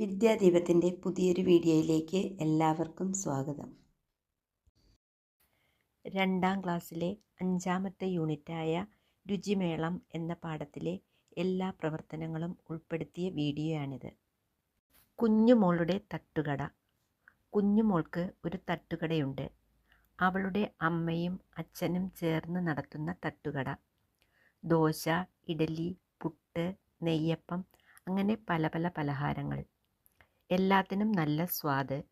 വിദ്യാദീപത്തിന്റെ പുതിയൊരു വീഡിയോയിലേക്ക് എല്ലാവർക്കും സ്വാഗതം. രണ്ടാം ക്ലാസ്സിലെ അഞ്ചാമത്തെ യൂണിറ്റായ രുചിമേളം എന്ന പാഠത്തിലെ എല്ലാ പ്രവർത്തനങ്ങളും ഉൾപ്പെടുത്തിയ വീഡിയോയാണിത്. കുഞ്ഞുമോളുടെ തട്ടുകട. കുഞ്ഞുമോൾക്ക് ഒരു തട്ടുകടയുണ്ട്. അവളുടെ അമ്മയും അച്ഛനും ചേർന്ന് നടത്തുന്ന തട്ടുകട. ദോശ ഇഡലി പുട്ട് നെയ്യപ്പം അങ്ങനെ പല പല പലഹാരങ്ങൾ. എല്ലാത്തിനും നല്ല സ്വാദ്.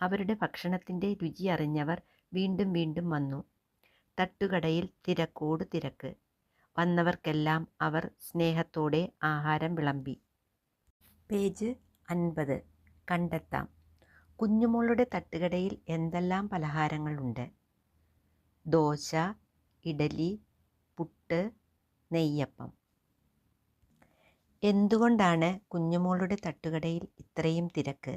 അവരുടെ ഭക്ഷണത്തിന്റെ രുചി അറിഞ്ഞവർ വീണ്ടും വീണ്ടും വന്നു. തട്ടുകടയിൽ തിരക്കോട് തിരക്ക്. വന്നവർക്കെല്ലാം അവർ സ്നേഹത്തോടെ ആഹാരം വിളമ്പി. പേജ് അൻപത്. കണ്ടെത്താം. കുഞ്ഞുമോളുടെ തട്ടുകടയിൽ എന്തെല്ലാം പലഹാരങ്ങളുണ്ട്? ദോശ ഇഡലി പുട്ട് നെയ്യപ്പം. എന്തുകൊണ്ടാണ് കുഞ്ഞുമോളുടെ തട്ടുകടയിൽ ഇത്രയും തിരക്ക്?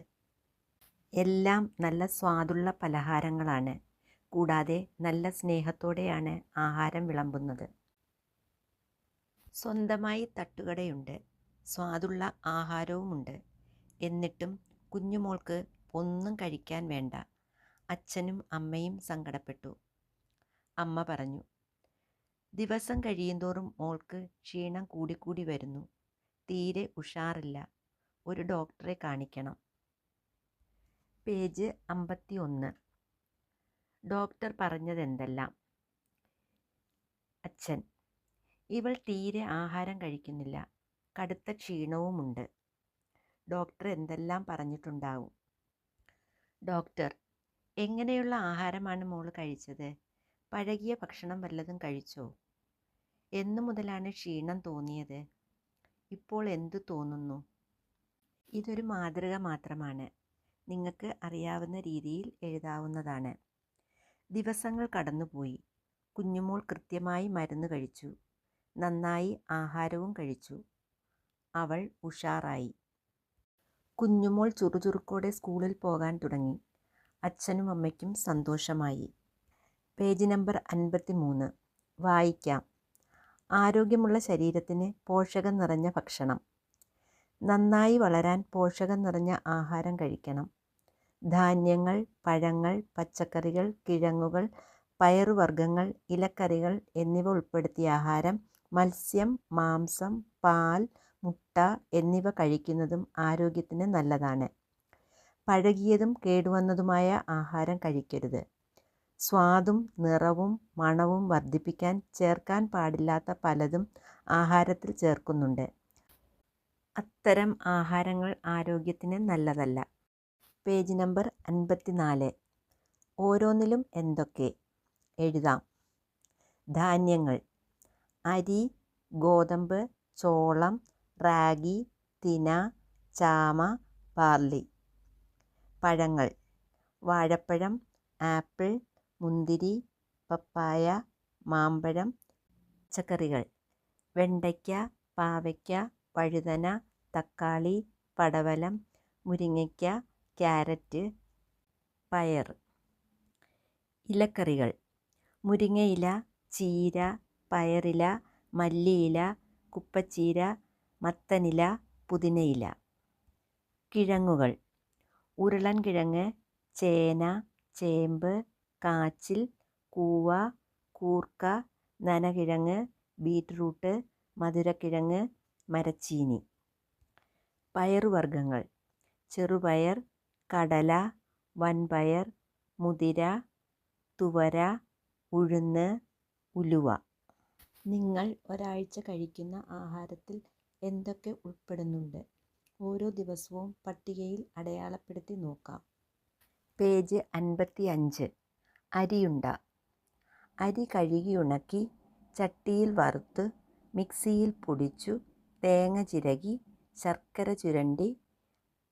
എല്ലാം നല്ല സ്വാദുള്ള പലഹാരങ്ങളാണ്. കൂടാതെ നല്ല സ്നേഹത്തോടെയാണ് ആഹാരം വിളമ്പുന്നത്. സ്വന്തമായി തട്ടുകടയുണ്ട്. സ്വാദുള്ള ആഹാരവുമുണ്ട്. എന്നിട്ടും കുഞ്ഞുമോൾക്ക് ഒന്നും കഴിക്കാൻ വേണ്ട. അച്ഛനും അമ്മയും സങ്കടപ്പെട്ടു. അമ്മ പറഞ്ഞു ദിവസം കഴിയുന്തോറും മോൾക്ക് ക്ഷീണം കൂടിക്കൂടി വരുന്നു. തീരെ ഉഷാറില്ല. ഒരു ഡോക്ടറെ കാണിക്കണം. പേജ് അമ്പത്തി ഒന്ന് ഡോക്ടർ പറഞ്ഞതെന്തെല്ലാം? അച്ഛൻ ഇവൾ തീരെ ആഹാരം കഴിക്കുന്നില്ല. കടുത്ത ക്ഷീണവുമുണ്ട്. ഡോക്ടർ എന്തെല്ലാം പറഞ്ഞിട്ടുണ്ടാവും? ഡോക്ടർ എങ്ങനെയുള്ള ആഹാരമാണ് മോൾ കഴിച്ചത്? പഴകിയ ഭക്ഷണം വല്ലതും കഴിച്ചോ? എന്നു മുതലാണ് ക്ഷീണം തോന്നിയത്. ഇപ്പോൾ എന്തു തോന്നുന്നു? ഇതൊരു മാതൃക മാത്രമാണ്. നിങ്ങൾക്ക് അറിയാവുന്ന രീതിയിൽ എഴുതാവുന്നതാണ്. ദിവസങ്ങൾ കടന്നുപോയി. കുഞ്ഞുമോൾ കൃത്യമായി മരുന്ന് കഴിച്ചു. നന്നായി ആഹാരവും കഴിച്ചു. അവൾ ഉഷാറായി. കുഞ്ഞുമോൾ ചുറുചുറുക്കോടെ സ്കൂളിൽ പോകാൻ തുടങ്ങി. അച്ഛനും അമ്മയ്ക്കും സന്തോഷമായി. പേജ് നമ്പർ അൻപത്തി മൂന്ന് വായിക്കാം. ആരോഗ്യമുള്ള ശരീരത്തിന് പോഷകം നിറഞ്ഞ ഭക്ഷണം. നന്നായി വളരാൻ പോഷകം നിറഞ്ഞ ആഹാരം കഴിക്കണം. ധാന്യങ്ങൾ പഴങ്ങൾ പച്ചക്കറികൾ കിഴങ്ങുകൾ പയറുവർഗങ്ങൾ ഇലക്കറികൾ എന്നിവ ഉൾപ്പെടുത്തിയ ആഹാരം മത്സ്യം മാംസം പാൽ മുട്ട എന്നിവ കഴിക്കുന്നതും ആരോഗ്യത്തിന് നല്ലതാണ്. പഴകിയതും കേടുവന്നതുമായ ആഹാരം കഴിക്കരുത്. സ്വാദും നിറവും മണവും വർദ്ധിപ്പിക്കാൻ ചേർക്കാൻ പാടില്ലാത്ത പലതും ആഹാരത്തിൽ ചേർക്കുന്നുണ്ട്. അത്തരം ആഹാരങ്ങൾ ആരോഗ്യത്തിന് നല്ലതല്ല. പേജ് നമ്പർ അൻപത്തിനാല്. ഓരോന്നിലും എന്തൊക്കെ? എഴുതാം. ധാന്യങ്ങൾ. അരി ഗോതമ്പ് ചോളം റാഗി തിന ചാമ ബാർലി. പഴങ്ങൾ. വാഴപ്പഴം ആപ്പിൾ മുന്തിരി പപ്പായ മാമ്പഴം പച്ചക്കറികൾ. വെണ്ടയ്ക്ക പാവയ്ക്ക വഴുതന തക്കാളി പടവലം മുരിങ്ങയ്ക്ക ക്യാരറ്റ് പയർ. ഇലക്കറികൾ. മുരിങ്ങയില ചീര പയറില മല്ലിയില കുപ്പച്ചീര മത്തനില പുതിനയില. കിഴങ്ങുകൾ. ഉരുളൻ കിഴങ്ങ് ചേന ചേമ്പ് കാച്ചിൽ കൂവ കൂർക്ക നനകിഴങ്ങ് ബീറ്റ്റൂട്ട് മധുരക്കിഴങ്ങ് മരച്ചീനി. പയറുവർഗങ്ങൾ. ചെറുപയർ കടല വൻപയർ മുതിര തുവര ഉഴുന്ന് ഉലുവ. നിങ്ങൾ ഒരാഴ്ച കഴിക്കുന്ന ആഹാരത്തിൽ എന്തൊക്കെ ഉൾപ്പെടുന്നുണ്ട്? ഓരോ ദിവസവും പട്ടികയിൽ അടയാളപ്പെടുത്തി നോക്കാം. പേജ് അൻപത്തി അഞ്ച് അരിയുണ്ട. അരി കഴുകി ഉണക്കി ചട്ടിയിൽ വറുത്ത് മിക്സിയിൽ പൊടിച്ചു തേങ്ങ ചിരകി ശർക്കര ചുരണ്ടി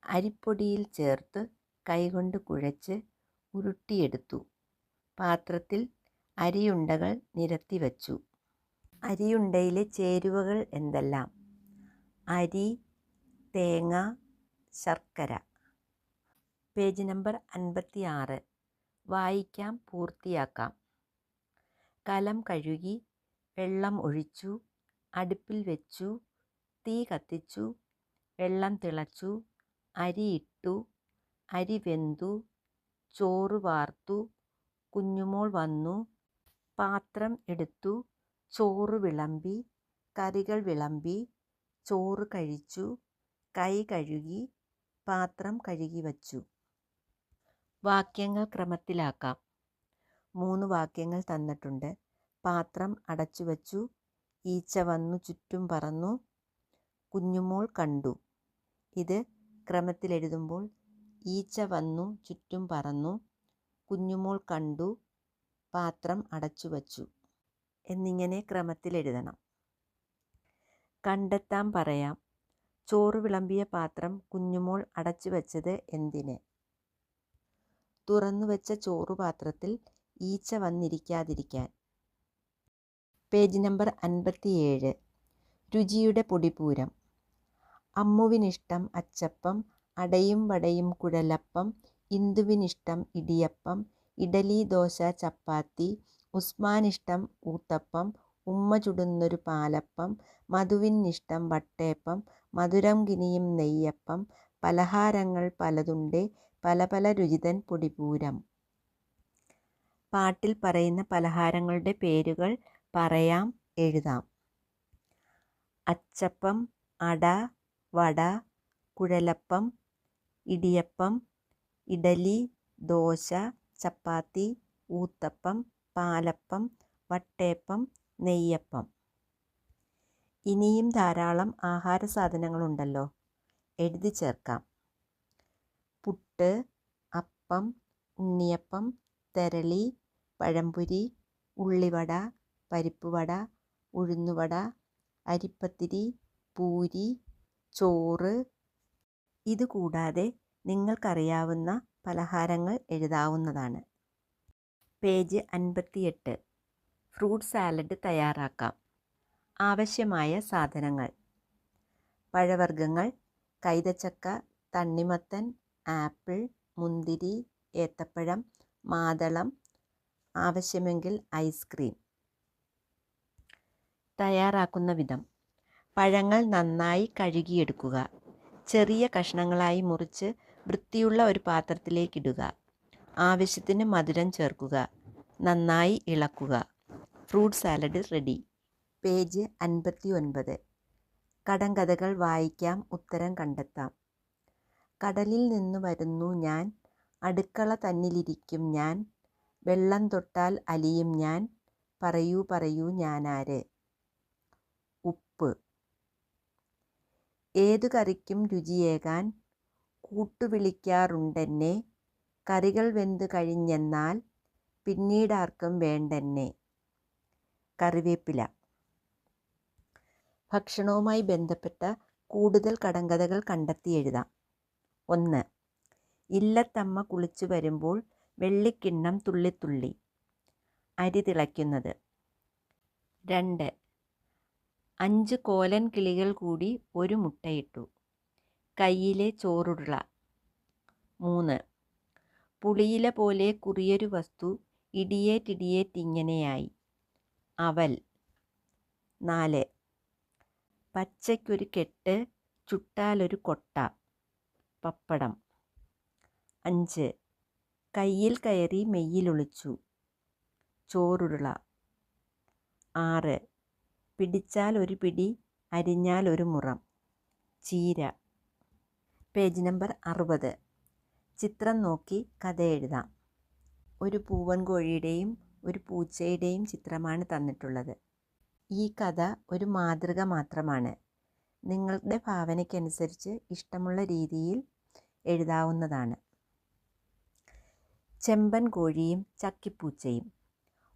അരിപ്പൊടിയിൽ ചേർത്ത് കൈകൊണ്ട് കുഴച്ച് ഉരുട്ടിയെടുത്തു. പാത്രത്തിൽ അരിയുണ്ടകൾ നിരത്തി വച്ചു. അരിയുണ്ടയിലെ ചേരുവകൾ എന്തെല്ലാം? അരി തേങ്ങ ശർക്കര. പേജ് നമ്പർ അൻപത്തി ആറ് വായിക്കാം പൂർത്തിയാക്കാം. കലം കഴുകി വെള്ളം ഒഴിച്ചു അടുപ്പിൽ വെച്ചു തീ കത്തിച്ചു വെള്ളം തിളച്ചു അരിയിട്ടു അരി വെന്തു ചോറ് വാർത്തു കുഞ്ഞുമോൾ വന്നു പാത്രം എടുത്തു ചോറ് വിളമ്പി കറികൾ വിളമ്പി ചോറ് കഴിച്ചു കൈ കഴുകി പാത്രം കഴുകി വച്ചു. വാക്യങ്ങൾ ക്രമത്തിലാക്കാം. മൂന്ന് വാക്യങ്ങൾ തന്നിട്ടുണ്ട്. പാത്രം അടച്ചു വച്ചു. ഈച്ച വന്നു ചുറ്റും പറന്നു. കുഞ്ഞുമോൾ കണ്ടു. ഇത് ക്രമത്തിലെഴുതുമ്പോൾ ഈച്ച വന്നു ചുറ്റും പറന്നു. കുഞ്ഞുമോൾ കണ്ടു. പാത്രം അടച്ചു വച്ചു. എന്നിങ്ങനെ ക്രമത്തിലെഴുതണം കണ്ടെത്താൻ പറയാം. ചോറ് വിളമ്പിയ പാത്രം കുഞ്ഞുമോൾ അടച്ചു വച്ചത് എന്തിന്? തുറന്നു വെച്ച ചോറുപാത്രത്തിൽ ഈച്ച വന്നിരിക്കാതിരിക്കാൻ. പേജ് നമ്പർ അൻപത്തിയേഴ്. രുചിയുടെ പൊടിപൂരം. അമ്മുവിനിഷ്ടം അച്ചപ്പം അടയും വടയും കുഴലപ്പം ഇന്ദുവിനിഷ്ടം ഇടിയപ്പം ഇഡലി ദോശ ചപ്പാത്തി ഉസ്മാനിഷ്ടം ഊത്തപ്പം ഉമ്മ ചുടുന്നൊരു പാലപ്പം മധുവിനിഷ്ടം വട്ടയപ്പം മധുരം കിനിയും നെയ്യപ്പം പലഹാരങ്ങൾ പലതുണ്ട് പല പല രുചിതൻ പൊടിപൂരം. പാട്ടിൽ പറയുന്ന പലഹാരങ്ങളുടെ പേരുകൾ പറയാം എഴുതാം. അച്ചപ്പം അട വട കുഴലപ്പം ഇടിയപ്പം ഇഡലി ദോശ ചപ്പാത്തി ഊത്തപ്പം പാലപ്പം വട്ടയപ്പം നെയ്യപ്പം. ഇനിയും ധാരാളം ആഹാര സാധനങ്ങളുണ്ടല്ലോ. എഴുതി ചേർക്കാം. പുട്ട് അപ്പം ഉണ്ണിയപ്പം തെരളി പഴംപൊരി ഉള്ളിവട പരിപ്പുവട ഉഴുന്നുവട അരിപ്പത്തിരി പൂരി ചോറ്. ഇതുകൂടാതെ നിങ്ങൾക്കറിയാവുന്ന പലഹാരങ്ങൾ എഴുതാവുന്നതാണ്. പേജ് അൻപത്തിയെട്ട്. ഫ്രൂട്ട് സാലഡ് തയ്യാറാക്കാം. ആവശ്യമായ സാധനങ്ങൾ. പഴവർഗങ്ങൾ കൈതച്ചക്ക തണ്ണിമത്തൻ ആപ്പിൾ മുന്തിരി ഏത്തപ്പഴം മാതളം ആവശ്യമെങ്കിൽ ഐസ്ക്രീം. തയ്യാറാക്കുന്ന വിധം. പഴങ്ങൾ നന്നായി കഴുകിയെടുക്കുക. ചെറിയ കഷ്ണങ്ങളായി മുറിച്ച് വൃത്തിയുള്ള ഒരു പാത്രത്തിലേക്കിടുക. ആവശ്യത്തിന് മധുരം ചേർക്കുക. നന്നായി ഇളക്കുക. Fruit salad ready. പേജ് അൻപത്തി ഒൻപത് കടങ്കഥകൾ വായിക്കാം ഉത്തരം കണ്ടെത്താം. കടലിൽ നിന്നു വരുന്നു ഞാൻ. അടുക്കള തന്നിലിരിക്കും ഞാൻ. വെള്ളം തൊട്ടാൽ അലിയും ഞാൻ. പറയൂ പറയൂ ഞാനാര്? ഉപ്പ്. ഏതു കറിക്കും രുചിയേകാൻ കൂട്ടുവിളിക്കാറുണ്ടെന്നെ. കറികൾ വെന്ത് കഴിഞ്ഞെന്നാൽ പിന്നീടാർക്കും വേണ്ടെന്നെ. കറിവേപ്പില. ഭക്ഷണവുമായി ബന്ധപ്പെട്ട കൂടുതൽ കടങ്കഥകൾ കണ്ടെത്തി എഴുതാം. ഒന്ന്. ഇല്ലത്തമ്മ കുളിച്ചു വരുമ്പോൾ വെള്ളിക്കിണ്ണം തുള്ളിത്തുള്ളി അരി തിളയ്ക്കുന്നത്. രണ്ട്. അഞ്ച് കോലൻ കിളികൾ കൂടി ഒരു മുട്ടയിട്ടു. കയ്യിലെ ചോറുരുള. മൂന്ന്. പുളിയില പോലെ കുറിയൊരു വസ്തു ഇടിയേറ്റിടിയേറ്റിങ്ങനെയായി. അവൽ. നാല്. പച്ചയ്ക്കൊരു കെട്ട് ചുട്ടാലൊരു കൊട്ട. പപ്പടം. അഞ്ച്. കയ്യിൽ കയറി മെയ്യിലൊളിച്ചു. ചോറുരുള. ആറ്. പിടിച്ചാൽ ഒരു പിടി അരിഞ്ഞാൽ ഒരു മുറം. ചീര. പേജ് നമ്പർ അറുപത്. ചിത്രം നോക്കി കഥ എഴുതാം. ഒരു പൂവൻ കോഴിയുടെയും ഒരു പൂച്ചയുടെയും ചിത്രമാണ് തന്നിട്ടുള്ളത്. ഈ കഥ ഒരു മാതൃക മാത്രമാണ്. നിങ്ങളുടെ ഭാവനയ്ക്കനുസരിച്ച് ഇഷ്ടമുള്ള രീതിയിൽ എഴുതാവുന്നതാണ്. ചെമ്പൻ കോഴിയും ചക്കിപ്പൂച്ചയും.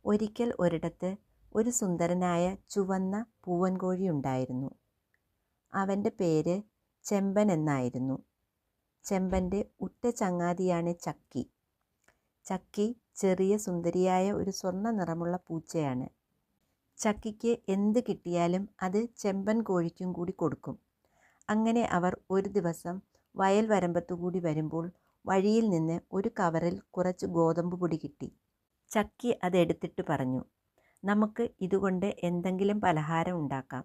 ഒരിക്കൽ ഒരിടത്ത് ഒരു സുന്ദരനായ ചുവന്ന പൂവൻ കോഴി ഉണ്ടായിരുന്നു. അവന്റെ പേര് ചെമ്പൻ എന്നായിരുന്നു. ചെമ്പന്റെ ഉറ്റ ചങ്ങാതിയാണ് ചക്കി. ചക്കി ചെറിയ സുന്ദരിയായ ഒരു സ്വർണ നിറമുള്ള പൂച്ചയാണ്. ചക്കിക്ക് എന്ത് കിട്ടിയാലും അത് ചെമ്പൻ കോഴിക്കും കൂടി കൊടുക്കും. അങ്ങനെ അവർ ഒരു ദിവസം വയൽ വരമ്പത്തുകൂടി വരുമ്പോൾ വഴിയിൽ നിന്ന് ഒരു കവറിൽ കുറച്ച് ഗോതമ്പ് പൊടി കിട്ടി. ചക്കി അതെടുത്തിട്ട് പറഞ്ഞു നമുക്ക് ഇതുകൊണ്ട് എന്തെങ്കിലും പലഹാരം ഉണ്ടാക്കാം.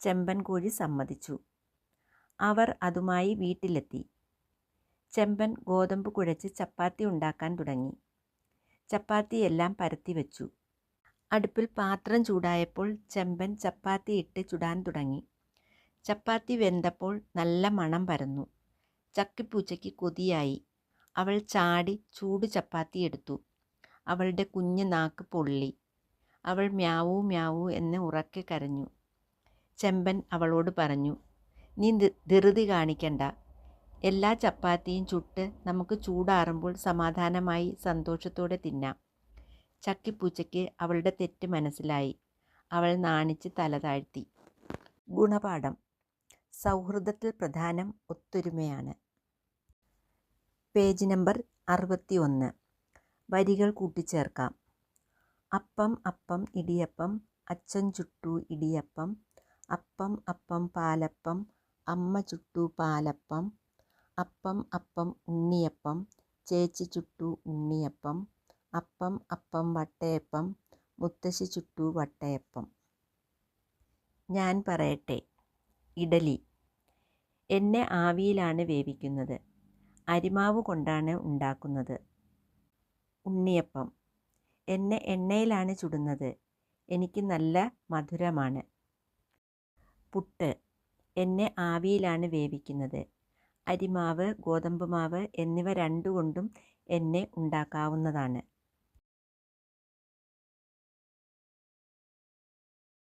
ചെമ്പൻ കോഴി സമ്മതിച്ചു. അവർ അതുമായി വീട്ടിലെത്തി. ചെമ്പൻ ഗോതമ്പ് കുഴച്ച് ചപ്പാത്തി ഉണ്ടാക്കാൻ തുടങ്ങി. ചപ്പാത്തിയെല്ലാം പരത്തി വെച്ചു. അടുപ്പിൽ പാത്രം ചൂടായപ്പോൾ ചെമ്പൻ ചപ്പാത്തി ഇട്ട് ചുടാൻ തുടങ്ങി. ചപ്പാത്തി വെന്തപ്പോൾ നല്ല മണം പരന്നു. ചക്കിപ്പൂച്ചയ്ക്ക് കൊതിയായി. അവൾ ചാടി ചൂട് ചപ്പാത്തി എടുത്തു. അവളുടെ കുഞ്ഞു നാക്ക് പൊള്ളി. അവൾ മ്യാവൂ മ്യാവൂ എന്ന് ഉറക്കെ കരഞ്ഞു. ചെമ്പൻ അവളോട് പറഞ്ഞു നീ ധൃതി കാണിക്കണ്ട. എല്ലാ ചപ്പാത്തിയും ചുട്ട് നമുക്ക് ചൂടാറുമ്പോൾ സമാധാനമായി സന്തോഷത്തോടെ തിന്നാം. ചക്കിപ്പൂച്ചയ്ക്ക് അവളുടെ തെറ്റ് മനസ്സിലായി. അവൾ നാണിച്ച് തല താഴ്ത്തി. ഗുണപാഠം. സൗഹൃദത്തിൽ പ്രധാനം ഒത്തൊരുമയാണ്. പേജ് നമ്പർ അറുപത്തി ഒന്ന് വരികൾ കൂട്ടിച്ചേർക്കാം. അപ്പം അപ്പം ഇടിയപ്പം അച്ഛൻ ചുട്ടു ഇടിയപ്പം അപ്പം അപ്പം പാലപ്പം അമ്മ ചുട്ടു പാലപ്പം അപ്പം അപ്പം ഉണ്ണിയപ്പം ചേച്ചി ചുട്ടു ഉണ്ണിയപ്പം അപ്പം അപ്പം വട്ടയപ്പം മുത്തശ്ശി ചുട്ടു വട്ടയപ്പം. ഞാൻ പറയട്ടെ. ഇഡലി. എന്നെ ആവിയിലാണ് വേവിക്കുന്നത്. അരിമാവ് കൊണ്ടാണ് ഉണ്ടാക്കുന്നത്. ഉണ്ണിയപ്പം. എന്നെ എണ്ണയിലാണ് ചുടുന്നത്. എനിക്ക് നല്ല മധുരമാണ്. പുട്ട്. എന്നെ ആവിയിലാണ് വേവിക്കുന്നത്. അരിമാവ് ഗോതമ്പ് മാവ് എന്നിവ രണ്ടുകൊണ്ടും എന്നെ ഉണ്ടാക്കാവുന്നതാണ്.